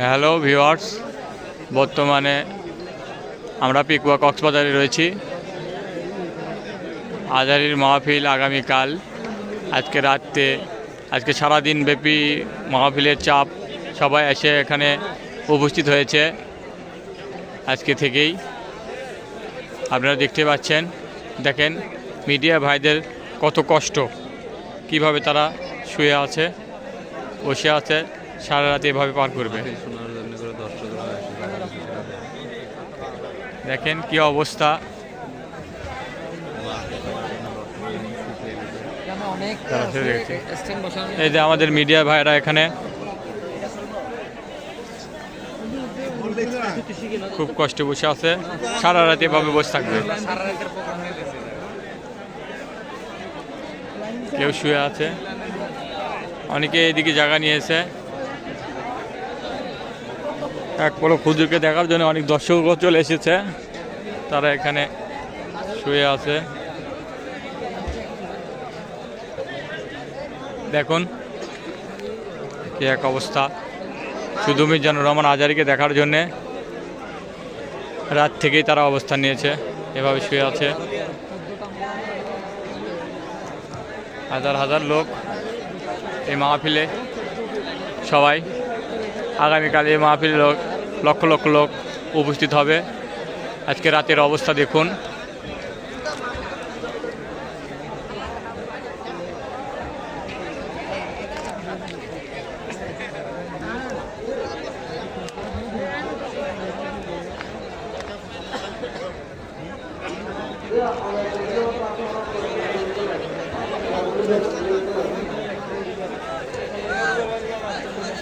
Hello viewers বর্তমানে আমরা পিকুয়া কক্সবাজারে রয়েছি। আজারির মাহফিল আগামীকাল। আজকে রাত্রে আজকে সারাদিন ব্যাপী মাহফিলের চাপ সবাই এসে এখানে উপস্থিত হয়েছে। আজকে থেকেই আপনারা দেখতে পাচ্ছেন, দেখেন মিডিয়া ভাইদের কত কষ্ট। কীভাবে তারা শুয়ে আছে, বসে আছে সারা রাত এভাবে পার করবে। দেখেন কি অবস্থা। এই যে আমাদের মিডিয়া ভাইরা এখানে। খুব কষ্টে বসে আছে। সারা রাত এভাবে বসে থাকবে। কেউ শুয়ে আছে। অনেকে এদিকে জায়গা নিয়েছে। এক বড় হুজুরকে দেখার জন্য অনেক দর্শকও চলে এসেছে। তারা এখানে শুয়ে আছে। দেখুন কি এক অবস্থা। শুধু মিজানুর রহমান আজারিকে দেখার জন্যে রাত থেকেই তারা অবস্থান নিয়েছে, এভাবে শুয়ে আছে। হাজার হাজার লোক এই মাহফিলে, সবাই। আগামীকাল এই মাহফিলে লোক লক্ষ লক্ষ লোক উপস্থিত হবে। আজকে রাতের অবস্থা দেখুন।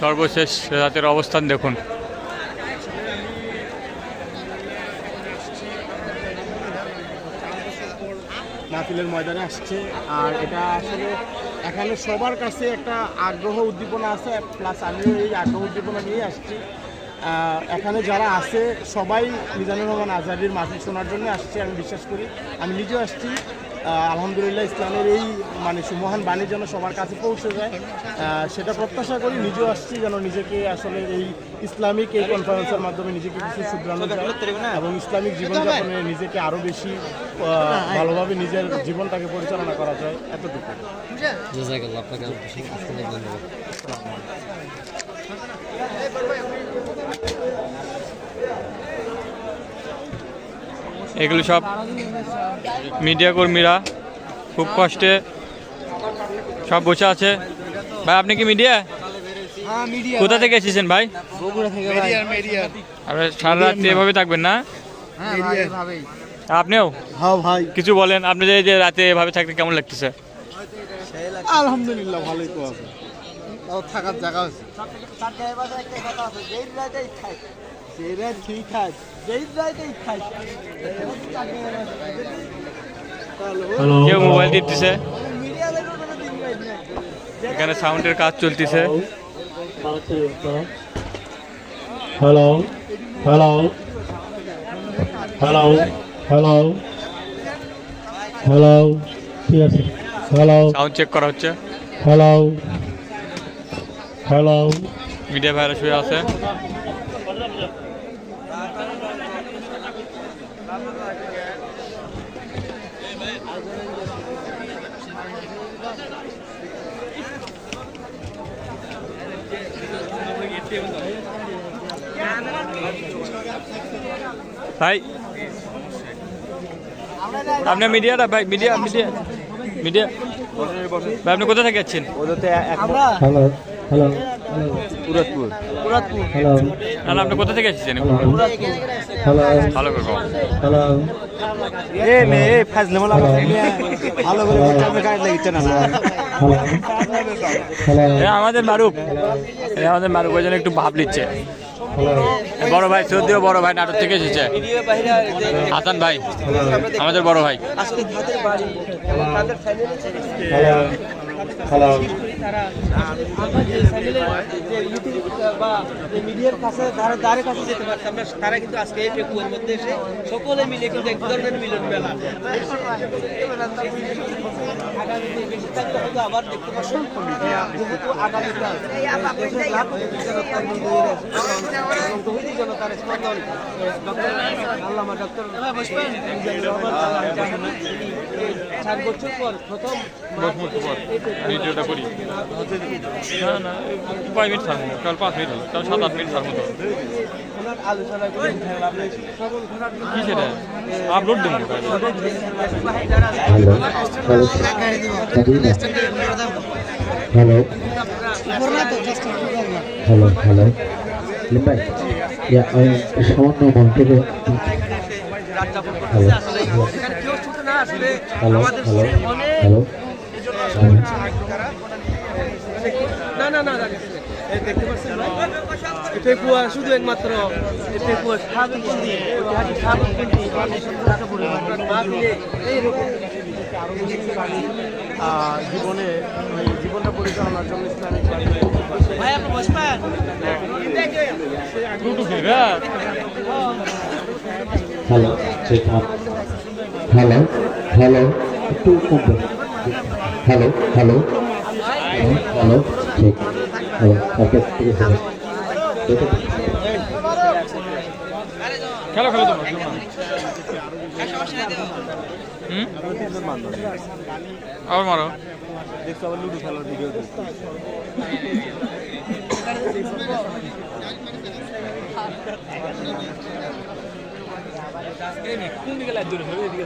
সর্বশেষ রাতের অবস্থান দেখুন। মাহফিলের ময়দানে আসছে। আর এটা আসলে এখানে সবার কাছে একটা আগ্রহ উদ্দীপনা আছে প্লাস আমিও এই আগ্রহ উদ্দীপনা নিয়ে আসছি। এখানে যারা আছে, সবাই মিজানুর রহমান আজাদির মাহফিল শোনার জন্য আসছে, আমি বিশ্বাস করি। আমি নিজেও আসছি। আলহামদুলিল্লাহ ইসলামের এই মানে সুমহান বাণী যেন সবার কাছে পৌঁছে যায় সেটা প্রত্যাশা করি নিজেও আসছি যেন নিজেকে আসলে এই ইসলামিক এই কনফারেন্সের মাধ্যমে নিজেকে কিছু শুধরানো যায় এবং ইসলামিক জীবনযাপনে নিজেকে আরও বেশি ভালোভাবে নিজের জীবনটাকে পরিচালনা করা যায় এতটুকু। জাজাকাল্লাহ আপনাকে ধন্যবাদ। এগুলো সব মিডিয়া কর্মীরা খুব কষ্টে সব বসে আছে। ভাই আপনি কি মিডিয়া? কোথা থেকে এসেছেন ভাই? সারা রাত এভাবে থাকবেন না? আপনিও? হ্যাঁ ভাই। কিছু বলেন আপনি যে রাতে এভাবে থাকতে কেমন লাগতেছে? আলহামদুলিল্লাহ ভালোই তো আছে। থাকার জায়গা আছে। সেটা ঠিক আছে যেই রাইতেই খাই কেউ মোবাইল টিপতেছে এখানে সাউন্ডের কাজ চলতেছে Hello. Hello. Hello. Hello. Hello. ঠিক আছে হ্যালো সাউন্ড চেক করা হচ্ছে। হ্যালো হ্যালো মিডিয়া ভাইরাস হয়ে আছে। ভাই আপনার মিডিয়াটা ভাই মিডিয়া মিডিয়া মিডিয়া ভাই আপনি কোথা থেকে যাচ্ছেন হ্যালো হ্যালো পুরাতপুর হ্যালো না না আপনি কোথা থেকে এসেছেন হ্যালো ভালো করে। হ্যালো এ মে এ ফাজলে মোলা ভালো করে না আমাদের মারুফ এ আমাদের মারুফ ওই জন্য একটু ভাব নিচ্ছে। বড় ভাই সৌদিও বড় ভাই নাটক থেকে এসেছে। হাসান ভাই আমাদের বড় ভাই। হ্যালো মিডিয়ার কাছে তারা কিন্তু আজকে এই পেকুয়ের মধ্যে এসে সকলে মিলে কিন্তু এক ধরনের মিলন মেলা আবার দেখতে পাচ্ছেন যেহেতু আগামীকাল দেশের চার বছর পর প্রথম না না কাল পাঁচ মিনিট হলো সাত আট মিনিট থাকব তো ওনার আলোচনাগুলো আপনি সকল ঘটনার কি সেটা আপলোড দেবো হ্যালো হ্যালো হ্যালো লিম্বাই সামান্য মন থেকে হ্যালো হ্যালো হ্যালো না না না। দেখতে পাচ্ছেন পেকুয়া শুধু একমাত্র এই পেকুয়া সাবেকবন্দি ঐতিহাসিক এইরকম। বাড়ি আহ, জীবনে জীবনটা পরিচালনার জন্য ইসলামিক হ্যালো হ্যালো হ্যালো একটু হ্যালো হ্যালো। হ্যালো ঠিক খেলো খেলো আবার মারো। দেখছ আবার লুডো খেলার ভিডিও কোন দিকে লাইট দূরে ফেলবে এদিকে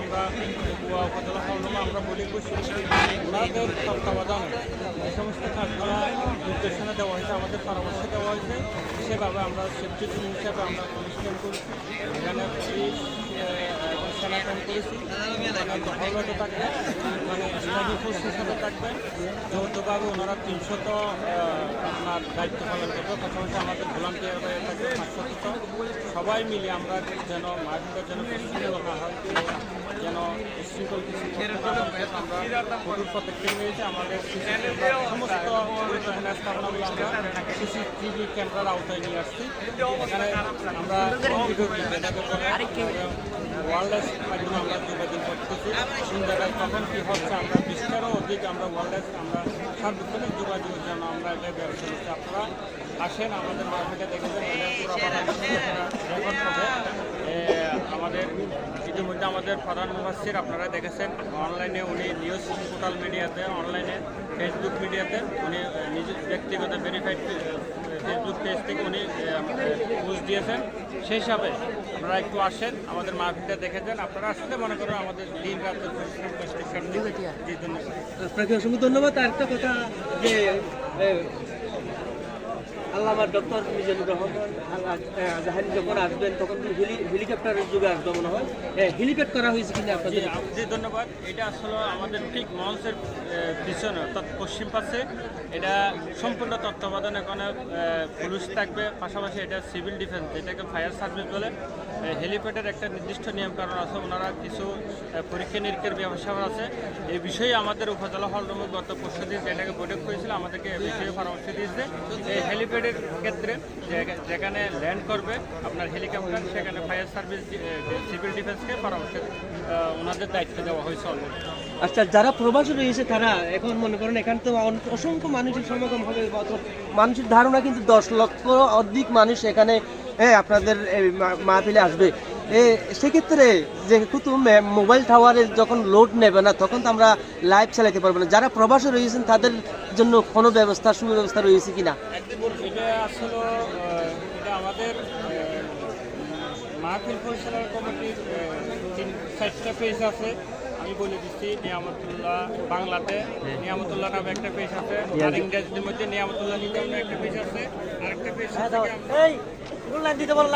আমরা গোয়া উপজেলা হলরুমে আমরা বলি ওনাদের তত্ত্বাবধানে এই সমস্ত কাজগুলো নির্দেশনা দেওয়া হয়েছে, আমাদের পরামর্শ দেওয়া হয়েছে। সেভাবে আমরা সেফটি টিম হিসাবে আমরা অনুষ্ঠান করেছি। এখানে পুলিশ ক্যাম্প করেছি। এখানে থাকবে মানে স্টাডি ফোর্স হিসাবে থাকবেন যৌথভাবে ওনারা তিনশত আপনার দায়িত্ব পালন করবে। পাশাপাশি আমাদের ভলান্টিয়ার থাকবে সবাই মিলে আমরা যেন মাঠটা যেন না হয় যেন বিশৃঙ্খল কিছু করতে না হয়, আমাদের সমস্ত গুরুত্বপূর্ণ স্থাপনাগুলো আমরা সিসিটিভি ক্যামেরার আওতায় আমরা যোগাযোগ করতেছি কোন কী হচ্ছে আমরা বিস্তারও অধিক আমরা ওয়ারলেস আমরা সার্বক্ষণিক যোগাযোগের জন্য আমরা এটা ব্যবস্থা আপনারা আসেন আমাদের মার্কেটে দেখেছেন রেকর্ড আমাদের ইতিমধ্যে আমাদের প্রধান মুফাসির আপনারা দেখেছেন অনলাইনে উনি নিউজ সোশ্যাল মিডিয়াতে অনলাইনে ফেসবুক মিডিয়াতে উনি নিজে ব্যক্তিগত ভেরিফাইড ফেসবুক পেজ থেকে উনি পোস্ট দিয়েছেন। সেই হিসাবে আপনারা একটু আসেন আমাদের মাহফিলটা দেখেছেন আপনারা আসলে মনে করেন আমাদের দিন রাত পরিশ্রম কষ্ট জি ধন্যবাদ। আপনাকে অসংখ্য ধন্যবাদ। আর একটা কথা যে আল্লামা ডক্টর মিজানুর রহমান জাহারি যখন আসবেন তখন হেলি হেলিকপ্টারের যুগে আসবে মনে হয়। হেলিপ্যাড করা হয়েছে কিনা আপনাদের? জি ধন্যবাদ। এটা আসলে আমাদের ঠিক মঞ্চের পিছনে অর্থাৎ পশ্চিম পাশে। এটা সম্পূর্ণ তত্ত্বাবধান এখানে পুলিশ থাকবে। পাশাপাশি এটা সিভিল ডিফেন্স এটাকে ফায়ার সার্ভিস বলে। হেলিপ্যাডের একটা নির্দিষ্ট নিয়ম কারণ আছে। ওনারা কিছু পরীক্ষা নিরীক্ষার ব্যবস্থা আছে। এই বিষয়ে আমাদের উপজেলা হলরুমে গত পরশু দিন যেটাকে বৈঠক করেছিল, আমাদেরকে বিষয়ে পরামর্শ দিয়েছে। এই হেলিপ্যাডের ক্ষেত্রে যেখানে ল্যান্ড করবে আপনার হেলিকপ্টার, সেখানে ফায়ার সার্ভিস সিভিল ডিফেন্সকে পরামর্শ ওনাদের দায়িত্ব দেওয়া হয়েছে অলরেডি। আচ্ছা যারা প্রবাসী রয়েছে তারা এখন মনে করেন এখানে তো অসংখ্য মানুষের সমাগম হবে মানুষের ধারণা কিন্তু দশ লক্ষ অধিক মানুষ এখানে হ্যাঁ আপনাদের মাহফিলে আসবে। সেক্ষেত্রে যেহেতু মোবাইল টাওয়ারে যখন লোড নেবে না তখন তো আমরা লাইভ চালাতে পারব না। যারা প্রবাসে রয়েছেন তাদের জন্য কোনো ব্যবস্থা সুব্যবস্থা রয়েছে কিনা? এটা আসলে আহ, এটা আমাদের মাহফিল পরিচালনা কমিটির তিন চারটা পেজ আছে। আমি বলে দিচ্ছি নিয়ামতুল্লাহ বাংলাতে নিয়ামতুল্লাহ নামে একটা পেজ আছে। আর ইংরেজির মধ্যে নিয়ামতুল্লাহ নিজাম একটা পেজ আছে। আরেকটা পেজ আছে দিতে বল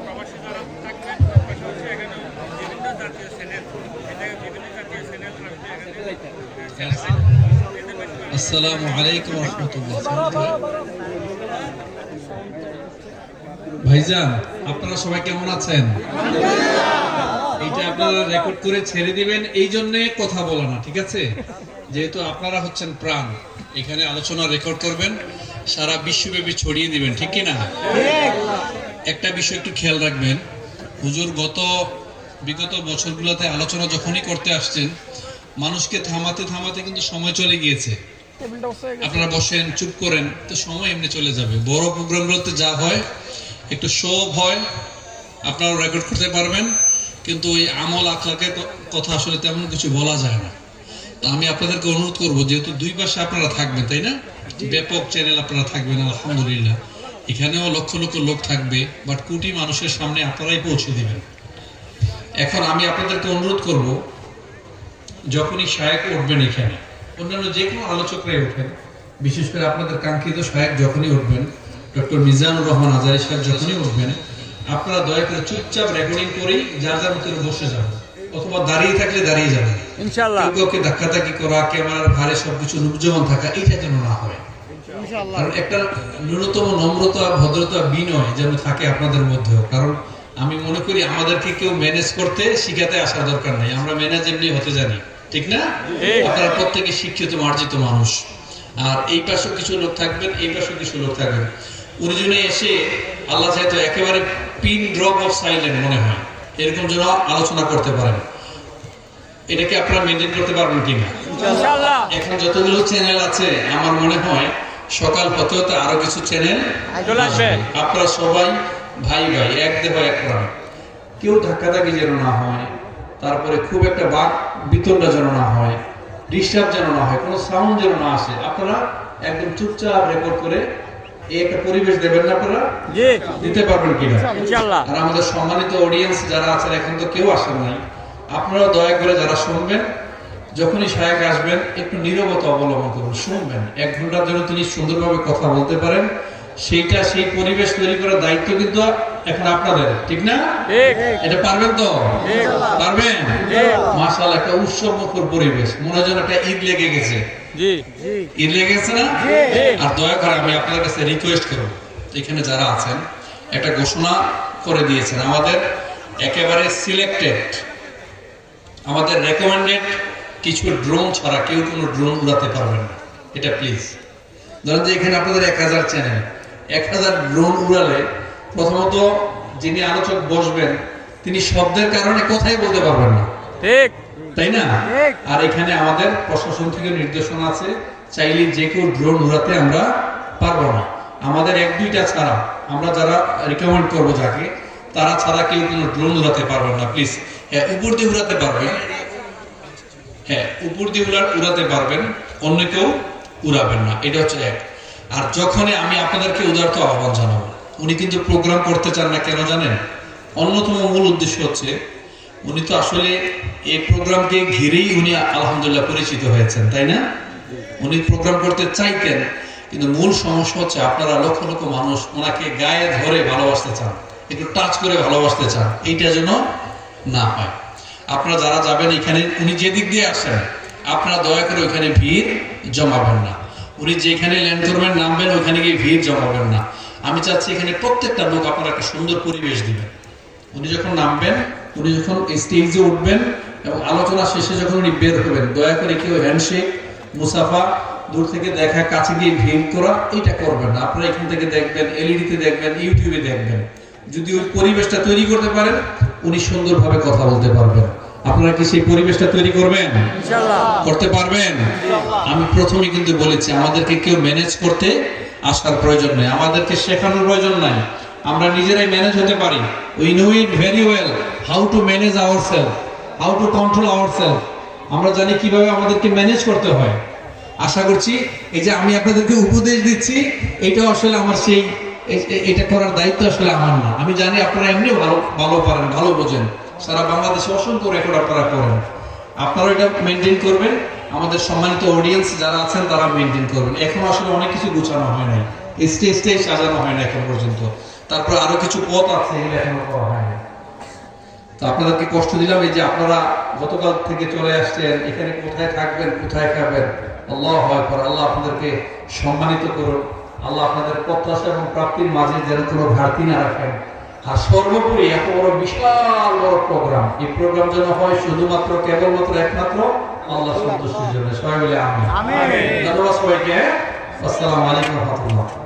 প্রবাসী যারা থাকবেন পাশাপাশি এখানে বিভিন্ন জাতীয় চ্যানেল এটা বিভিন্ন জাতীয় চ্যানেল আসবে এখানে আসসালামু আলাইকুম রহমতুল্লাহ ভাইজান আপনারা সবাই কেমন আছেন? এটা আপনারা রেকর্ড করে ছেড়ে দিবেন এই জন্য কথা বলা না ঠিক আছে? যেহেতু আপনারা হচ্ছেন প্রাণ এখানে আলোচনা রেকর্ড করবেন সারা বিশ্বব্যাপী ছড়িয়ে দিবেন ঠিক কি না একটা বিষয় একটু খেয়াল রাখবেন হুজুর গত বিগত বছরগুলোতে আলোচনা যখনই করতে আসছেন মানুষকে থামাতে থামাতে কিন্তু সময় চলে গিয়েছে। আপনারা বসেন চুপ করেন তো সময় এমনি চলে যাবে। বড় প্রোগ্রামগুলোতে যা হয় একটু শো হয় আপনারা রেকর্ড করতে পারবেন। কিন্তু ওই আমল আখলাকের কথা আসলে তেমন কিছু বলা যায় না। তো আমি আপনাদেরকে অনুরোধ করব যেহেতু দুই পাশে আপনারা থাকবেন তাই না? ব্যাপক চ্যানেল আপনারা থাকবেন আলহামদুলিল্লাহ। এখানেও লক্ষ লক্ষ লোক থাকবে বাট কোটি মানুষের সামনে আপনারাই পৌঁছে দিবেন। এখন আমি আপনাদেরকে অনুরোধ করব যখনই শায়েক উঠবেন এখানে অন্যান্য যে কোনো আলোচকরাই ওঠেন বিশেষ করে আপনাদের কাঙ্ক্ষিত শায়েক যখনই উঠবেন ডক্টর মিজানুর রহমান আজারি সাহেব যখনই উঠবেন। আপনারা দয়া করে চুপচাপ রেকর্ডিং করেই যার যার মতো বসে যাবেন অথবা দাঁড়িয়ে থাকলে দাঁড়িয়ে যাবেন ইনশাল্লাহ কেউ কাউকে ধাক্কাধাক্কি করা ক্যামেরার ভারে সবকিছু রূপজমান থাকা এটা যেন না হয়। কারণ একটা ন্যূনতম নম্রতা ভদ্রতা বিনয় যেন থাকে আপনাদের মধ্যেও। কারণ আমি মনে করি আমাদেরকে কেউ ম্যানেজ করতে শিখাতে আসার দরকার নাই। আমরা ম্যানেজ এমনি হতে জানি। ঠিক না? আপনারা প্রত্যেকে শিক্ষিত মার্জিত মানুষ। আর এই পাশেও কিছু লোক থাকবেন এই পাশেও কিছু লোক থাকবেন। উনি এসে আল্লাহ চাইতো একেবারে পিন ড্রপ অফ সাইলেন্ট মনে হয়। এরকম যেন আলোচনা করতে পারেন। এটাকে আপনারা মেনটেন করতে পারবেন কিনা? এখন যতগুলো চ্যানেল আছে আমার মনে হয় সকাল হতে হতে আরও কিছু চ্যানেল আপনারা সবাই ভাই ভাই এক দেহ এক প্রাণ। কেউ ধাক্কাধাক্কি যেন না হয় তারপরে খুব একটা বাক বিতরটা যেন না হয় ডিস্টার্ব যেন না হয় কোনো সাউন্ড যেন না আসে আপনারা একদম চুপচাপ রেকর্ড করে এই একটা পরিবেশ দেবেন না আপনারা? দিতে পারবেন কিনা? আর আমাদের সম্মানিত অডিয়েন্স যারা আছেন এখন তো কেউ আসেন নাই আপনারা দয়া করে যারা শুনবেন যখনই শায়ক আসবেন একটু নীরবতা অবলম্বন করুন শুনবেন। এক ঘণ্টার জন্য তিনি সুন্দরভাবে কথা বলতে পারেন। সেইটা সেই পরিবেশ তৈরি করার দায়িত্ব কিন্তু এখন আপনাদের ঠিক না? এটা পারবেন তো? পারবেন? মাসাল একটা উৎসব মুখর পরিবেশ। মনে হয় একটা ঈদ লেগে গেছে। ঈদ লেগে গেছে না? আর দয়া করে আমি আপনার কাছে রিকোয়েস্ট করব। এখানে যারা আছেন একটা ঘোষণা করে দিয়েছেন। আমাদের একেবারে সিলেক্টেড আমাদের রেকমেন্ডেড কিছু ড্রোন ছাড়া কেউ কোনো ড্রোন উড়াতে পারবেন না। এটা প্লিজ ধরেন যে এখানে আপনাদের এক হাজার চ্যানেল এক হাজার ড্রোন উড়ালে প্রথমত যিনি আলোচক বসবেন তিনি শব্দের কারণে কথাই বলতে পারবেন না। ঠিক। তাই না? আর এখানে আমাদের প্রশাসন থেকে নির্দেশনা আছে চাইলে যে কেউ ড্রোন উড়াতে আমরা পারব না। আমাদের এক দুইটা ছাড়া আমরা যারা রিকমেন্ড করব যাকে তারা ছাড়া কেউ কোনো ড্রোন উড়াতে পারবেন না প্লিজ হ্যাঁ উপর দিয়ে উড়াতে পারবেন। হ্যাঁ উপর দিয়ে উড়া উড়াতে পারবেন অন্য কেউ উড়াবেন না। এটা হচ্ছে এক। আর যখনই আমি আপনাদেরকে উদারত আহ্বান জানাব উনি কিন্তু প্রোগ্রাম করতে চান না, কেন জানেন? অন্যতম মূল উদ্দেশ্য হচ্ছে, উনি তো আসলে এই প্রোগ্রামকে ঘিরেই উনি আলহামদুলিল্লাহ পরিচিত হয়েছেন, তাই না? উনি প্রোগ্রাম করতে চাইতেন, কিন্তু মূল সমস্যা হচ্ছে আপনারা লক্ষ লক্ষ মানুষ ওনাকে গায়ে ধরে ভালোবাসতে চান, একটু টাচ করে ভালোবাসতে চান, এইটা যেন না হয়। আপনারা যারা যাবেন এখানে, উনি যে দিক দিয়ে আসেন, আপনারা দয়া করে ওইখানে ভিড় জমাবেন না। উনি যেখানে ল্যান্ড করবেন, নামবেন, ওইখানে গিয়ে ভিড় জমাবেন না। আমি চাচ্ছি এখানে প্রত্যেকটা লোক আপনারা একটা সুন্দর পরিবেশ দিবেন উনি যখন নামবেন উনি যখন স্টেজে উঠবেন এবং আলোচনা শেষে যখন উনি বের হবেন দয়া করে কেউ হ্যান্ডশেক মুসাফা দূর থেকে দেখা কাছে গিয়ে ভিড় করা এটা করবেন না। আপনারা এখান থেকে দেখবেন এলইডিতে দেখবেন ইউটিউবে দেখবেন। যদি ওই পরিবেশটা তৈরি করতে পারেন উনি সুন্দরভাবে কথা বলতে পারবেন। আপনারা কি সেই পরিবেশটা তৈরি করবেন? করতে পারবেন? আমি প্রথমে কিন্তু বলেছি আমাদেরকে কেউ ম্যানেজ করতে আসার প্রয়োজন নেই। আমাদেরকে শেখানোর প্রয়োজন নাই। আমরা নিজেরাই ম্যানেজ হতে পারি। We know it very well how to manage our self how to control our self আমরা জানি কীভাবে আমাদেরকে ম্যানেজ করতে হয়। আশা করছি এই যে আমি আপনাদেরকে উপদেশ দিচ্ছি এটা আসলে আমার সেই এটা করার দায়িত্ব আসলে আমার না। আমি জানি আপনারা এমনি ভালো ভালো পারেন, ভালো বোঝেন। সারা বাংলাদেশে অসংখ্য রেকর্ড আপনারা করেন আপনারা এটা মেনটেন করবেন। আমাদের সম্মানিত অডিয়েন্স যারা আছেন, তারা মেনটেন করবেন। এখন আসলে অনেক কিছু গুছানো হয় নাই। স্টেজটাই সাজানো হয় না এখন পর্যন্ত। তারপর আরও কিছু পথ আছে এখনও করা হয় তো আপনাদেরকে কষ্ট দিলাম এই যে আপনারা গতকাল থেকে চলে আসছেন, এখানে কোথায় থাকবেন, কোথায় খাবেন? আল্লাহ আকবার, আল্লাহ আপনাদেরকে সম্মানিত করুন। আল্লাহ আপনাদের প্রত্যাশা এবং প্রাপ্তির মাঝে যেন কোনো ঘাটতি না রাখেন। আর সর্বোপরি এত বড় বিশাল বড় প্রোগ্রাম এই প্রোগ্রাম যেন হয় শুধুমাত্র, কেবলমাত্র একমাত্র আল্লাহ সন্তুষ্টির জন্য। সবাই মিলে আমি ধন্যবাদ সবাইকে আসসালামু আলাইকুম রহমতুল্লাহ।